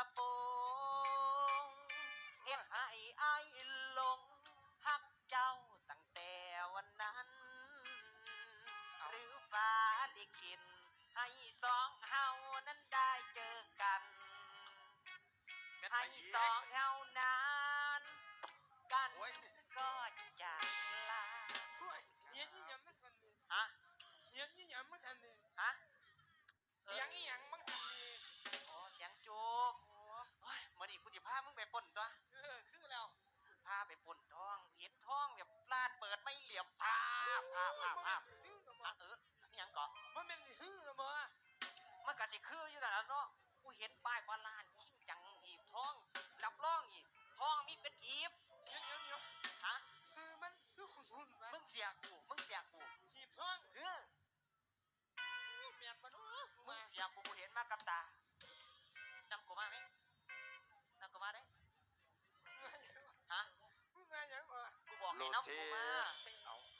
ระโปรงเฮ็ดให้อายหลงฮักเจ้าตั้งแต่วันนั้น หรือฟ้าลิขิตให้สองเฮานั้นได้เจอกันแม่นให้ไปอีกสองเฮาาพภาพภาพฮือละบ่อะเออนี่ยังเกาะมันเป็นฮือละบ่มันก็สิคืออยู่นั่นล่ะเนาะกูเห็นป้ายว่าร้านชิงจังหีบทองรับรองอีกทองมีเป็นหีบเดี๋ยวเดี๋ยวเดี๋ยวฮะคือมันคือขุ่นหุ่นๆวะมึงเสียกูมึงเสียกูหีบท้องเออเมียนมันโอ้มึมางเสียกูกูเห็นมากับตาจำกูมาไหมจำกูมาได้ฮะมึงมาอย่างวะกูบอกให้น้ำกูมาโลเท